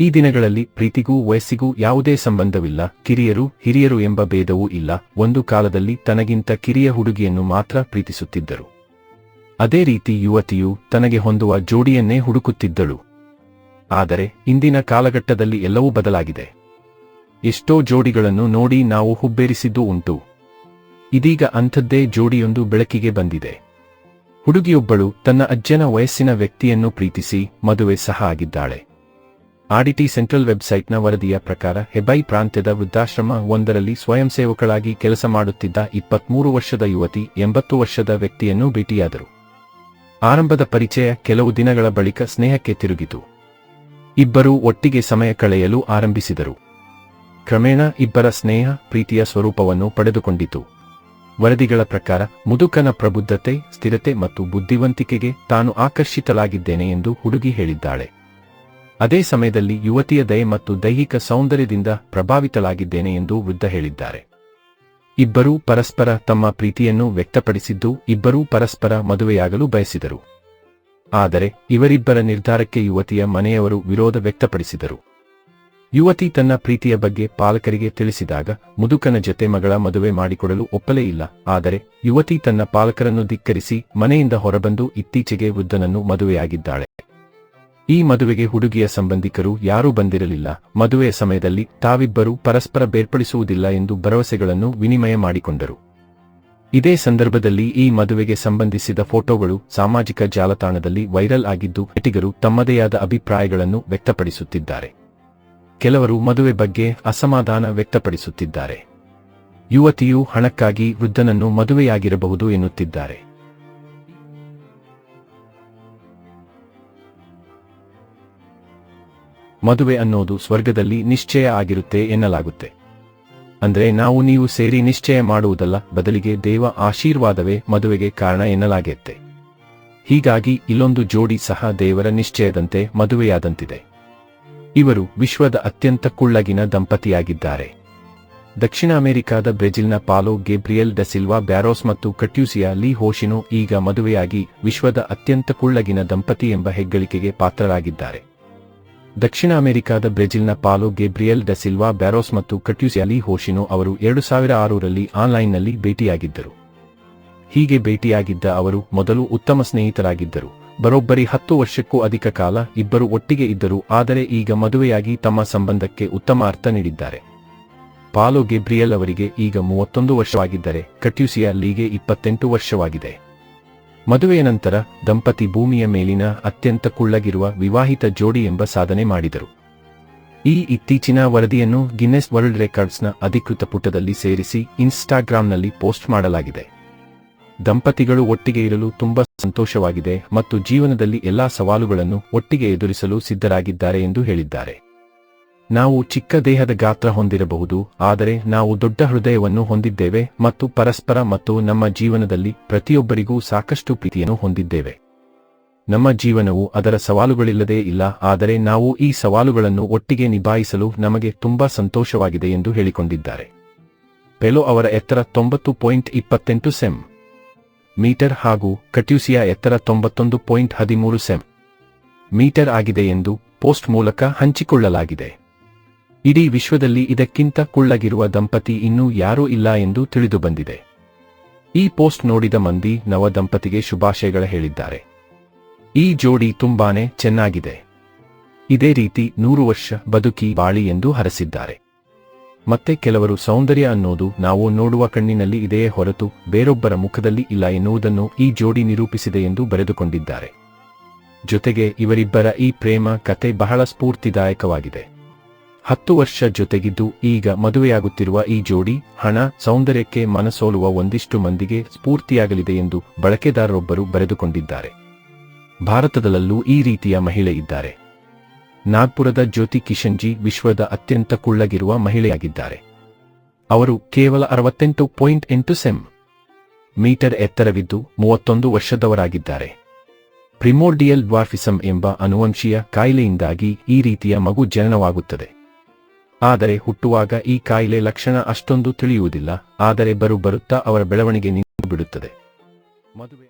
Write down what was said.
ಈ ದಿನಗಳಲ್ಲಿ ಪ್ರೀತಿಗೂ ವಯಸ್ಸಿಗೂ ಯಾವುದೇ ಸಂಬಂಧವಿಲ್ಲ. ಕಿರಿಯರು, ಹಿರಿಯರು ಎಂಬ ಭೇದವೂ ಇಲ್ಲ. ಒಂದು ಕಾಲದಲ್ಲಿ ತನಗಿಂತ ಕಿರಿಯ ಹುಡುಗಿಯನ್ನು ಮಾತ್ರ ಪ್ರೀತಿಸುತ್ತಿದ್ದರು. ಅದೇ ರೀತಿ ಯುವತಿಯು ತನಗೆ ಹೊಂದುವ ಜೋಡಿಯನ್ನೇ ಹುಡುಕುತ್ತಿದ್ದಳು. ಆದರೆ ಇಂದಿನ ಕಾಲಘಟ್ಟದಲ್ಲಿ ಎಲ್ಲವೂ ಬದಲಾಗಿದೆ. ಎಷ್ಟೋ ಜೋಡಿಗಳನ್ನು ನೋಡಿ ನಾವು ಹುಬ್ಬೇರಿಸಿದ್ದೂ ಉಂಟು. ಇದೀಗ ಅಂಥದ್ದೇ ಜೋಡಿಯೊಂದು ಬೆಳಕಿಗೆ ಬಂದಿದೆ. ಹುಡುಗಿಯೊಬ್ಬಳು ತನ್ನ ಅಜ್ಜನ ವಯಸ್ಸಿನ ವ್ಯಕ್ತಿಯನ್ನು ಪ್ರೀತಿಸಿ ಮದುವೆ ಸಹ ಆಗಿದ್ದಾಳೆ. ಆಡಿಟಿ ಸೆಂಟ್ರಲ್ ವೆಬ್ಸೈಟ್ನ ವರದಿಯ ಪ್ರಕಾರ ಹೆಬೈ ಪ್ರಾಂತ್ಯದ ವೃದ್ಧಾಶ್ರಮ ಒಂದರಲ್ಲಿ ಸ್ವಯಂ ಸೇವಕಳಾಗಿ ಕೆಲಸ ಮಾಡುತ್ತಿದ್ದ ಇಪ್ಪತ್ಮೂರು ವರ್ಷದ ಯುವತಿ, ಎಂಬತ್ತು ವರ್ಷದ ವ್ಯಕ್ತಿಯನ್ನು ಭೇಟಿಯಾದರು. ಆರಂಭದ ಪರಿಚಯ ಕೆಲವು ದಿನಗಳ ಬಳಿಕ ಸ್ನೇಹಕ್ಕೆ ತಿರುಗಿತು. ಇಬ್ಬರೂ ಒಟ್ಟಿಗೆ ಸಮಯ ಕಳೆಯಲು ಆರಂಭಿಸಿದರು. ಕ್ರಮೇಣ ಇಬ್ಬರ ಸ್ನೇಹ, ಪ್ರೀತಿಯ ಸ್ವರೂಪವನ್ನು ಪಡೆದುಕೊಂಡಿತು. ವರದಿಗಳ ಪ್ರಕಾರ ಮುದುಕನ ಪ್ರಬುದ್ಧತೆ, ಸ್ಥಿರತೆ ಮತ್ತು ಬುದ್ಧಿವಂತಿಕೆಗೆ ತಾನು ಆಕರ್ಷಿತಲಾಗಿದ್ದೇನೆ ಎಂದು ಹುಡುಗಿ ಹೇಳಿದ್ದಾಳೆ. ಅದೇ ಸಮಯದಲ್ಲಿ ಯುವತಿಯ ದಯೆ ಮತ್ತು ದೈಹಿಕ ಸೌಂದರ್ಯದಿಂದ ಪ್ರಭಾವಿತಲಾಗಿದ್ದೇನೆ ಎಂದು ವೃದ್ಧ ಹೇಳಿದ್ದಾರೆ. ಇಬ್ಬರೂ ಪರಸ್ಪರ ತಮ್ಮ ಪ್ರೀತಿಯನ್ನು ವ್ಯಕ್ತಪಡಿಸಿದ್ದು ಇಬ್ಬರೂ ಪರಸ್ಪರ ಮದುವೆಯಾಗಲು ಬಯಸಿದರು. ಆದರೆ ಇವರಿಬ್ಬರ ನಿರ್ಧಾರಕ್ಕೆ ಯುವತಿಯ ಮನೆಯವರು ವಿರೋಧ ವ್ಯಕ್ತಪಡಿಸಿದರು. ಯುವತಿ ತನ್ನ ಪ್ರೀತಿಯ ಬಗ್ಗೆ ಪಾಲಕರಿಗೆ ತಿಳಿಸಿದಾಗ ಮುದುಕನ ಜೊತೆ ಮಗಳ ಮದುವೆ ಮಾಡಿಕೊಡಲು ಒಪ್ಪಲೇ ಇಲ್ಲ. ಆದರೆ ಯುವತಿ ತನ್ನ ಪಾಲಕರನ್ನು ಧಿಕ್ಕರಿಸಿ ಮನೆಯಿಂದ ಹೊರಬಂದು ಇತ್ತೀಚೆಗೆ ವೃದ್ಧನನ್ನು ಮದುವೆಯಾಗಿದ್ದಾಳೆ. ಈ ಮದುವೆಗೆ ಹುಡುಗಿಯ ಸಂಬಂಧಿಕರು ಯಾರೂ ಬಂದಿರಲಿಲ್ಲ. ಮದುವೆಯ ಸಮಯದಲ್ಲಿ ತಾವಿಬ್ಬರೂ ಪರಸ್ಪರ ಬೇರ್ಪಡಿಸುವುದಿಲ್ಲ ಎಂದು ಭರವಸೆಗಳನ್ನು ವಿನಿಮಯ ಮಾಡಿಕೊಂಡರು. ಇದೇ ಸಂದರ್ಭದಲ್ಲಿ ಈ ಮದುವೆಗೆ ಸಂಬಂಧಿಸಿದ ಫೋಟೋಗಳು ಸಾಮಾಜಿಕ ಜಾಲತಾಣದಲ್ಲಿ ವೈರಲ್ ಆಗಿದ್ದು ನಟಿಗರು ತಮ್ಮದೇ ಆದ ಅಭಿಪ್ರಾಯಗಳನ್ನು ವ್ಯಕ್ತಪಡಿಸುತ್ತಿದ್ದಾರೆ. ಕೆಲವರು ಮದುವೆ ಬಗ್ಗೆ ಅಸಮಾಧಾನ ವ್ಯಕ್ತಪಡಿಸುತ್ತಿದ್ದಾರೆ. ಯುವತಿಯು ಹಣಕ್ಕಾಗಿ ವೃದ್ಧನನ್ನು ಮದುವೆಯಾಗಿರಬಹುದು ಎನ್ನುತ್ತಿದ್ದಾರೆ. ಮದುವೆ ಅನ್ನೋದು ಸ್ವರ್ಗದಲ್ಲಿ ನಿಶ್ಚಯ ಆಗಿರುತ್ತೆ ಎನ್ನಲಾಗುತ್ತೆ. ಅಂದ್ರೆ ನಾವು ನೀವು ಸೇರಿ ನಿಶ್ಚಯ ಮಾಡುವುದಲ್ಲ, ಬದಲಿಗೆ ದೇವ ಆಶೀರ್ವಾದವೇ ಮದುವೆಗೆ ಕಾರಣ ಎನ್ನಲಾಗುತ್ತೆ ಹೀಗಾಗಿ ಇಲ್ಲೊಂದು ಜೋಡಿ ಸಹ ದೇವರ ನಿಶ್ಚಯದಂತೆ ಮದುವೆಯಾದಂತಿದೆ. ಇವರು ವಿಶ್ವದ ಅತ್ಯಂತ ಕುಳ್ಳಗಿನ ದಂಪತಿಯಾಗಿದ್ದಾರೆ. ದಕ್ಷಿಣ ಅಮೆರಿಕಾದ ಬ್ರೆಜಿಲ್ನ ಪಾಲೋ ಗೇಬ್ರಿಯಲ್ ಡಸಿಲ್ವಾ ಬ್ಯಾರೋಸ್ ಮತ್ತು ಕಟ್ಯೂಸಿಯಾ ಲೀ ಹೋಶಿನೋ ಈಗ ಮದುವೆಯಾಗಿ ವಿಶ್ವದ ಅತ್ಯಂತ ಕುಳ್ಳಗಿನ ದಂಪತಿ ಎಂಬ ಹೆಗ್ಗಳಿಕೆಗೆ ಪಾತ್ರರಾಗಿದ್ದಾರೆ. ದಕ್ಷಿಣ ಅಮೆರಿಕಾದ ಬ್ರೆಜಿಲ್ನ ಪಾಲೋ ಗೇಬ್ರಿಯಲ್ ಡಸಿಲ್ವಾ ಬ್ಯಾರೋಸ್ ಮತ್ತು ಕಟ್ಯುಸಿಯಾಲಿ ಹೋಶಿನೋ ಅವರು ಎರಡು ಸಾವಿರ ಆರರಲ್ಲಿ ಆನ್ಲೈನ್ನಲ್ಲಿ ಭೇಟಿಯಾಗಿದ್ದರು. ಹೀಗೆ ಭೇಟಿಯಾಗಿದ್ದ ಅವರು ಮೊದಲು ಉತ್ತಮ ಸ್ನೇಹಿತರಾಗಿದ್ದರು. ಬರೋಬ್ಬರಿ ಹತ್ತು ವರ್ಷಕ್ಕೂ ಅಧಿಕ ಕಾಲ ಇಬ್ಬರು ಒಟ್ಟಿಗೆ ಇದ್ದರು, ಆದರೆ ಈಗ ಮದುವೆಯಾಗಿ ತಮ್ಮ ಸಂಬಂಧಕ್ಕೆ ಉತ್ತಮ ಅರ್ಥ ನೀಡಿದ್ದಾರೆ. ಪಾಲೋ ಗೆಬ್ರಿಯಲ್ ಅವರಿಗೆ ಈಗ ಮೂವತ್ತೊಂದು ವರ್ಷವಾಗಿದ್ದರೆ ಕಟ್ಯೂಸಿಯಾ ಲೀಗೆ ಇಪ್ಪತ್ತೆಂಟು ವರ್ಷವಾಗಿದೆ. ಮದುವೆಯ ನಂತರ ದಂಪತಿ ಭೂಮಿಯ ಮೇಲಿನ ಅತ್ಯಂತ ಕುಳ್ಳಗಿರುವ ವಿವಾಹಿತ ಜೋಡಿ ಎಂಬ ಸಾಧನೆ ಮಾಡಿದರು. ಈ ಇತ್ತೀಚಿನ ವರದಿಯನ್ನು ಗಿನ್ನೆಸ್ ವರ್ಲ್ಡ್ ರೆಕಾರ್ಡ್ಸ್ನ ಅಧಿಕೃತ ಪುಟದಲ್ಲಿ ಸೇರಿಸಿ ಇನ್ಸ್ಟಾಗ್ರಾಂನಲ್ಲಿ ಪೋಸ್ಟ್ ಮಾಡಲಾಗಿದೆ. ದಂಪತಿಗಳು ಒಟ್ಟಿಗೆ ಇರಲು ತುಂಬಾ ಸಂತೋಷವಾಗಿದೆ ಮತ್ತು ಜೀವನದಲ್ಲಿ ಎಲ್ಲಾ ಸವಾಲುಗಳನ್ನು ಒಟ್ಟಿಗೆ ಎದುರಿಸಲು ಸಿದ್ಧರಾಗಿದ್ದಾರೆ ಎಂದು ಹೇಳಿದ್ದಾರೆ. ನಾವು ಚಿಕ್ಕ ದೇಹದ ಗಾತ್ರ ಹೊಂದಿರಬಹುದು, ಆದರೆ ನಾವು ದೊಡ್ಡ ಹೃದಯವನ್ನು ಹೊಂದಿದ್ದೇವೆ ಮತ್ತು ಪರಸ್ಪರ ಮತ್ತು ನಮ್ಮ ಜೀವನದಲ್ಲಿ ಪ್ರತಿಯೊಬ್ಬರಿಗೂ ಸಾಕಷ್ಟು ಪ್ರೀತಿಯನ್ನು ಹೊಂದಿದ್ದೇವೆ. ನಮ್ಮ ಜೀವನವು ಅದರ ಸವಾಲುಗಳಿಲ್ಲದೇ ಇಲ್ಲ, ಆದರೆ ನಾವು ಈ ಸವಾಲುಗಳನ್ನು ಒಟ್ಟಿಗೆ ನಿಭಾಯಿಸಲು ನಮಗೆ ತುಂಬಾ ಸಂತೋಷವಾಗಿದೆ ಎಂದು ಹೇಳಿಕೊಂಡಿದ್ದಾರೆ. ಪೆಲೋ ಅವರ ಎತ್ತರ ತೊಂಬತ್ತು ಪಾಯಿಂಟ್ ಇಪ್ಪತ್ತೆಂಟು ಸೆಮ್ ಮೀಟರ್ ಹಾಗೂ ಕಟ್ಯೂಸಿಯಾ ಎತ್ತರ ತೊಂಬತ್ತೊಂದು ಪಾಯಿಂಟ್ ಹದಿಮೂರು ಸೆಮ್ ಮೀಟರ್ ಆಗಿದೆ ಎಂದು ಪೋಸ್ಟ್ ಮೂಲಕ ಹಂಚಿಕೊಳ್ಳಲಾಗಿದೆ. ಇಡೀ ವಿಶ್ವದಲ್ಲಿ ಇದಕ್ಕಿಂತ ಕುಳ್ಳಗಿರುವ ದಂಪತಿ ಇನ್ನೂ ಯಾರೂ ಇಲ್ಲ ಎಂದು ತಿಳಿದುಬಂದಿದೆ ಈ ಪೋಸ್ಟ್ ನೋಡಿದ ಮಂದಿ ನವ ದಂಪತಿಗೆ ಶುಭಾಶಯಗಳ ಹೇಳಿದ್ದಾರೆ. ಈ ಜೋಡಿ ತುಂಬಾನೇ ಚೆನ್ನಾಗಿದೆ. ಇದೇ ರೀತಿ ನೂರು ವರ್ಷ ಬದುಕಿ ಬಾಳಿ ಎಂದು ಹರಸಿದ್ದಾರೆ. ಮತ್ತೆ ಕೆಲವರು ಸೌಂದರ್ಯ ಅನ್ನೋದು ನಾವು ನೋಡುವ ಕಣ್ಣಿನಲ್ಲಿ ಇದೆಯೇ ಹೊರತು ಬೇರೊಬ್ಬರ ಮುಖದಲ್ಲಿ ಇಲ್ಲ ಎನ್ನುವುದನ್ನು ಈ ಜೋಡಿ ನಿರೂಪಿಸಿದೆ ಎಂದು ಬರೆದುಕೊಂಡಿದ್ದಾರೆ. ಜೊತೆಗೆ ಇವರಿಬ್ಬರ ಈ ಪ್ರೇಮ, ಕತೆ ಬಹಳ ಸ್ಫೂರ್ತಿದಾಯಕವಾಗಿದೆ. ಹತ್ತು ವರ್ಷ ಜೊತೆಗಿದ್ದು ಈಗ ಮದುವೆಯಾಗುತ್ತಿರುವ ಈ ಜೋಡಿ ಹಣ, ಸೌಂದರ್ಯಕ್ಕೆ ಮನಸೋಲುವ ಒಂದಿಷ್ಟು ಮಂದಿಗೆ ಸ್ಫೂರ್ತಿಯಾಗಲಿದೆ ಎಂದು ಬಳಕೆದಾರರೊಬ್ಬರು ಬರೆದುಕೊಂಡಿದ್ದಾರೆ. ಭಾರತದಲ್ಲೂ ಈ ರೀತಿಯ ಮಹಿಳೆ ಇದ್ದಾರೆ. ನಾಗ್ಪುರದ ಜ್ಯೋತಿ ಕಿಶನ್ಜಿ ವಿಶ್ವದ ಅತ್ಯಂತ ಕುಳ್ಳಗಿರುವ ಮಹಿಳೆಯಾಗಿದ್ದಾರೆ. ಅವರು ಕೇವಲ ಅರವತ್ತೆಂಟು ಪಾಯಿಂಟ್ ಎಂಟು ಸೆಂ. ಮೀಟರ್ ಎತ್ತರವಿದ್ದು ಮೂವತ್ತೊಂದು ವರ್ಷದವರಾಗಿದ್ದಾರೆ. ಪ್ರಿಮೋರ್ಡಿಯಲ್ ಡ್ವಾರ್ಫಿಸಂ ಎಂಬ ಅನುವಂಶೀಯ ಕಾಯಿಲೆಯಿಂದಾಗಿ ಈ ರೀತಿಯ ಮಗು ಜನನವಾಗುತ್ತದೆ. ಆದರೆ ಹುಟ್ಟುವಾಗ ಈ ಕಾಯಿಲೆ ಲಕ್ಷಣ ಅಷ್ಟೊಂದು ತಿಳಿಯುವುದಿಲ್ಲ, ಆದರೆ ಬರು ಬರುತ್ತಾ ಅವರ ಬೆಳವಣಿಗೆ ನಿಂತು ಬಿಡುತ್ತದೆ ಮದುವೆ